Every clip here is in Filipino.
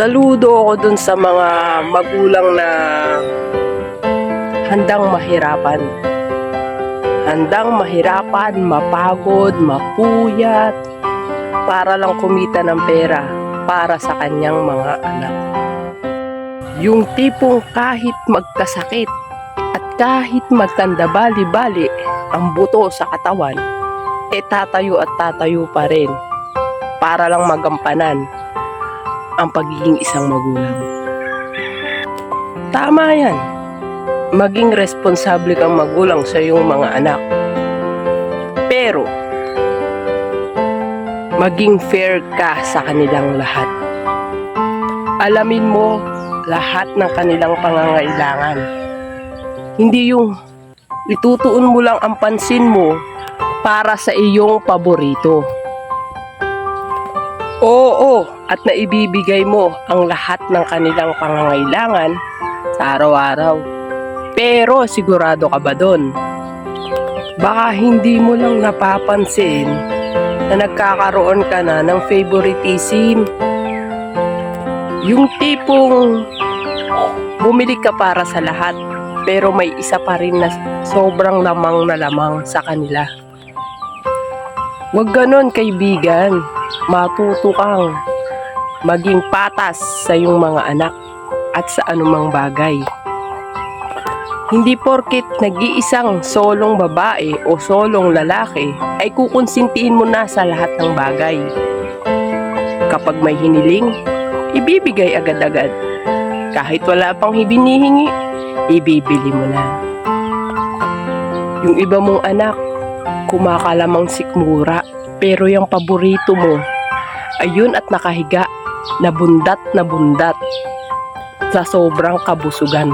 Saludo ako dun sa mga magulang na handang mahirapan. Handang mahirapan, mapagod, mapuyat, para lang kumita ng pera para sa kanyang mga anak. Yung tipong kahit magkasakit at kahit magtanda bali-bali ang buto sa katawan, e tatayo at tatayo pa rin para lang magampanan ang pagiging isang magulang. Tama yan. Maging responsable kang magulang sa iyong mga anak. Pero, maging fair ka sa kanilang lahat. Alamin mo lahat ng kanilang pangangailangan. Hindi yung itutuon mo lang ang pansin mo para sa iyong paborito. Oo, at naibibigay mo ang lahat ng kanilang pangangailangan sa araw-araw. Pero sigurado ka ba doon? Baka hindi mo lang napapansin na nagkakaroon ka na ng favoritism. Yung tipong bumili ka para sa lahat pero may isa pa rin na sobrang lamang na lamang sa kanila. Huwag ganon kaibigan. Matuto kang maging patas sa iyong mga anak at sa anumang bagay. Hindi porket nag-iisang solong babae o solong lalaki ay kukonsintihin mo na sa lahat ng bagay. Kapag may hiniling, ibibigay agad-agad. Kahit wala pang hibinihingi, ibibili mo na. Yung iba mong anak, kumakalamang sikmura, pero yung paborito mo, ayun at nakahiga, na bundat na bundat sa sobrang kabusugan.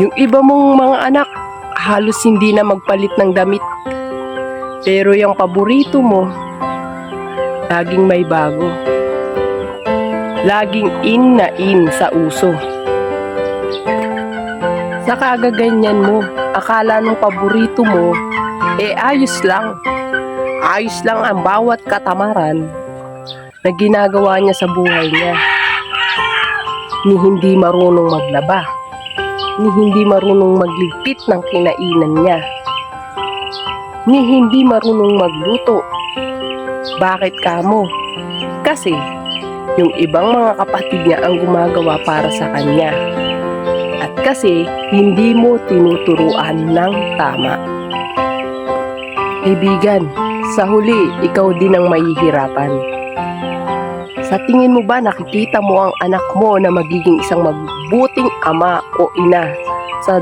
Yung iba mong mga anak, halos hindi na magpalit ng damit. Pero yung paborito mo, laging may bago. Laging in na in sa uso. Sa kagaganyan mo, akala nung paborito mo, eh ayos lang. Ayos lang ang bawat katamaran na ginagawa niya sa buhay niya. Ni hindi marunong maglaba. Ni hindi marunong magligpit ng kinainan niya. Ni hindi marunong magluto. Bakit kamo? Kasi yung ibang mga kapatid niya ang gumagawa para sa kanya. At kasi hindi mo tinuturuan ng tama. Kaibigan, sa huli, ikaw din ang mahihirapan. Sa tingin mo ba nakikita mo ang anak mo na magiging isang mabuting ama o ina sa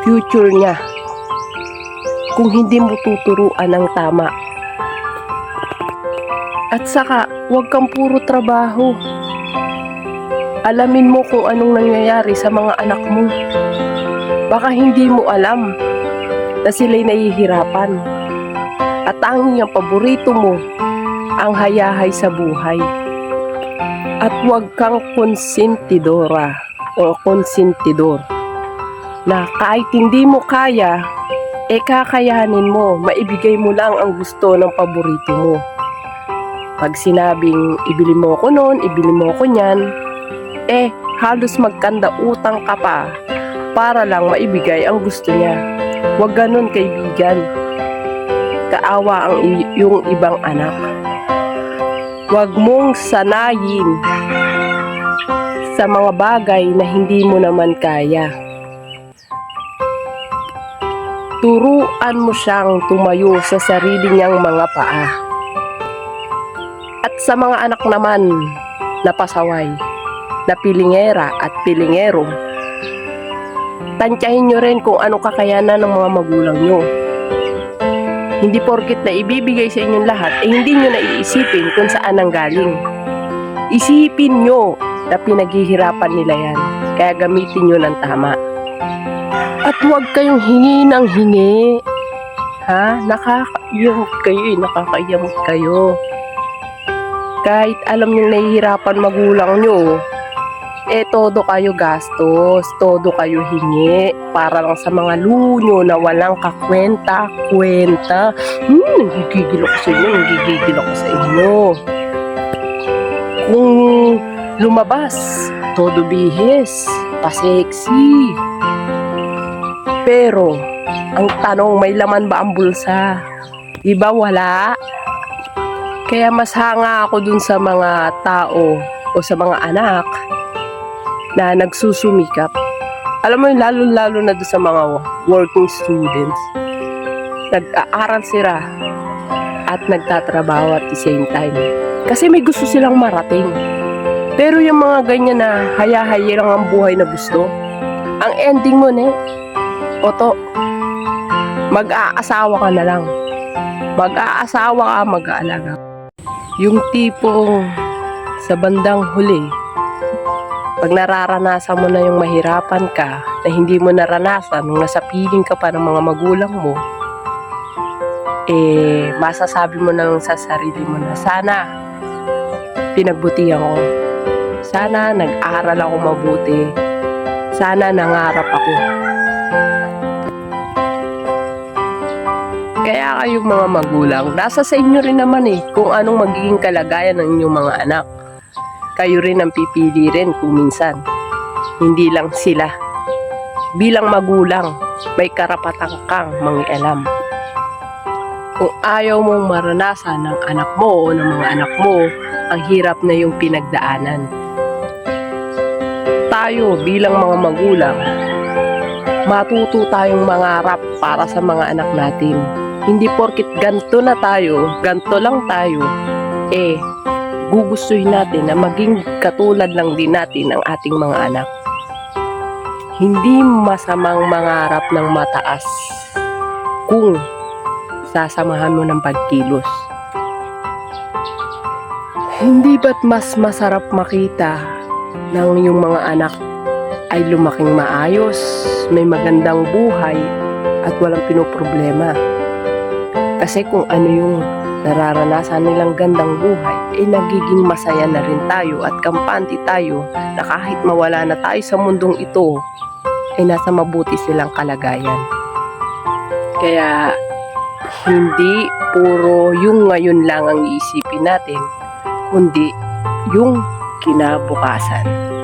future niya kung hindi mo tuturuan ng tama? At saka, huwag kang puro trabaho. Alamin mo kung anong nangyayari sa mga anak mo. Baka hindi mo alam na sila'y nahihirapan. At ang paborito mo ang hayahay sa buhay. At huwag kang konsentidora o konsentidor na kahit hindi mo kaya, e kakayanin mo, maibigay mo lang ang gusto ng paborito mo. Pag sinabing, ibili mo ko noon, ibili mo ko niyan, eh, halos magkanda utang ka pa para lang maibigay ang gusto niya. Huwag ganun kaibigan. Kaawa ang i- yung ibang anak. Huwag mong sanayin sa mga bagay na hindi mo naman kaya. Turuan mo siyang tumayo sa sarili niyang mga paa. At sa mga anak naman na pasaway, na pilingera at pilingero, tantyahin nyo rin kung ano kakayanan ng mga magulang nyo. Hindi porkit na ibibigay sa inyong lahat, eh hindi nyo naiisipin kung saan ang galing. Isipin nyo na pinaghihirapan nila yan, kaya gamitin nyo ng tama. At huwag kayong hingi ng hingi. Ha? Nakakaiyamot kayo eh, nakakaiyamot kayo. Kahit alam nyo nahihirapan magulang nyo, eh todo kayo gastos, todo kayo hingi para lang sa mga lunyo na walang kakwenta, kwenta. Hmm, nagigigil ako sa inyo, nagigigil ako sa inyo. Kung lumabas. Todo bihis, paseksi. Pero, ang tanong, may laman ba ang bulsa? Di ba wala? Kaya mas hanga ako dun sa mga tao o sa mga anak na nagsusumikap. Alam mo yung lalo-lalo na doon sa mga working students. Nag-aaral sila at nagtatrabaho at the same time. Kasi may gusto silang marating. Pero yung mga ganyan na haya-haya lang ang buhay na gusto, ang ending mo ne, oto, mag-aasawa ka na lang. Mag-aasawa ka, mag-aalaga. Yung tipong sa bandang huli, pag nararanasan mo na yung mahirapan ka na hindi mo naranasan nung nasa piling ka pa ng mga magulang mo, eh, masasabi mo na lang sa sarili mo na sana pinagbutihan ko. Sana nag-aral ako mabuti. Sana nangarap ako. Kaya kayong mga magulang, nasa sa inyo rin naman eh kung anong magiging kalagayan ng inyong mga anak. Kayo rin ang pipili rin kung minsan. Hindi lang sila. Bilang magulang, may karapatan kang mangialam. Kung ayaw mong maranasan ng anak mo o ng mga anak mo, ang hirap na yung pinagdaanan. Tayo bilang mga magulang, matuto tayong mangarap para sa mga anak natin. Hindi porkit ganto na tayo, ganto lang tayo, eh, gugustuhin natin na maging katulad lang din natin ang ating mga anak. Hindi masamang mangarap ng mataas kung sasamahan mo ng pagkilos. Hindi ba't mas masarap makita ng yung mga anak ay lumaking maayos, may magandang buhay, at walang pinoproblema. Kasi kung ano yung nararanasan nilang gandang buhay, eh nagiging masaya na rin tayo at kampante tayo na kahit mawala na tayo sa mundong ito, ay nasa mabuti silang kalagayan. Kaya hindi puro yung ngayon lang ang iisipin natin, kundi yung kinabukasan.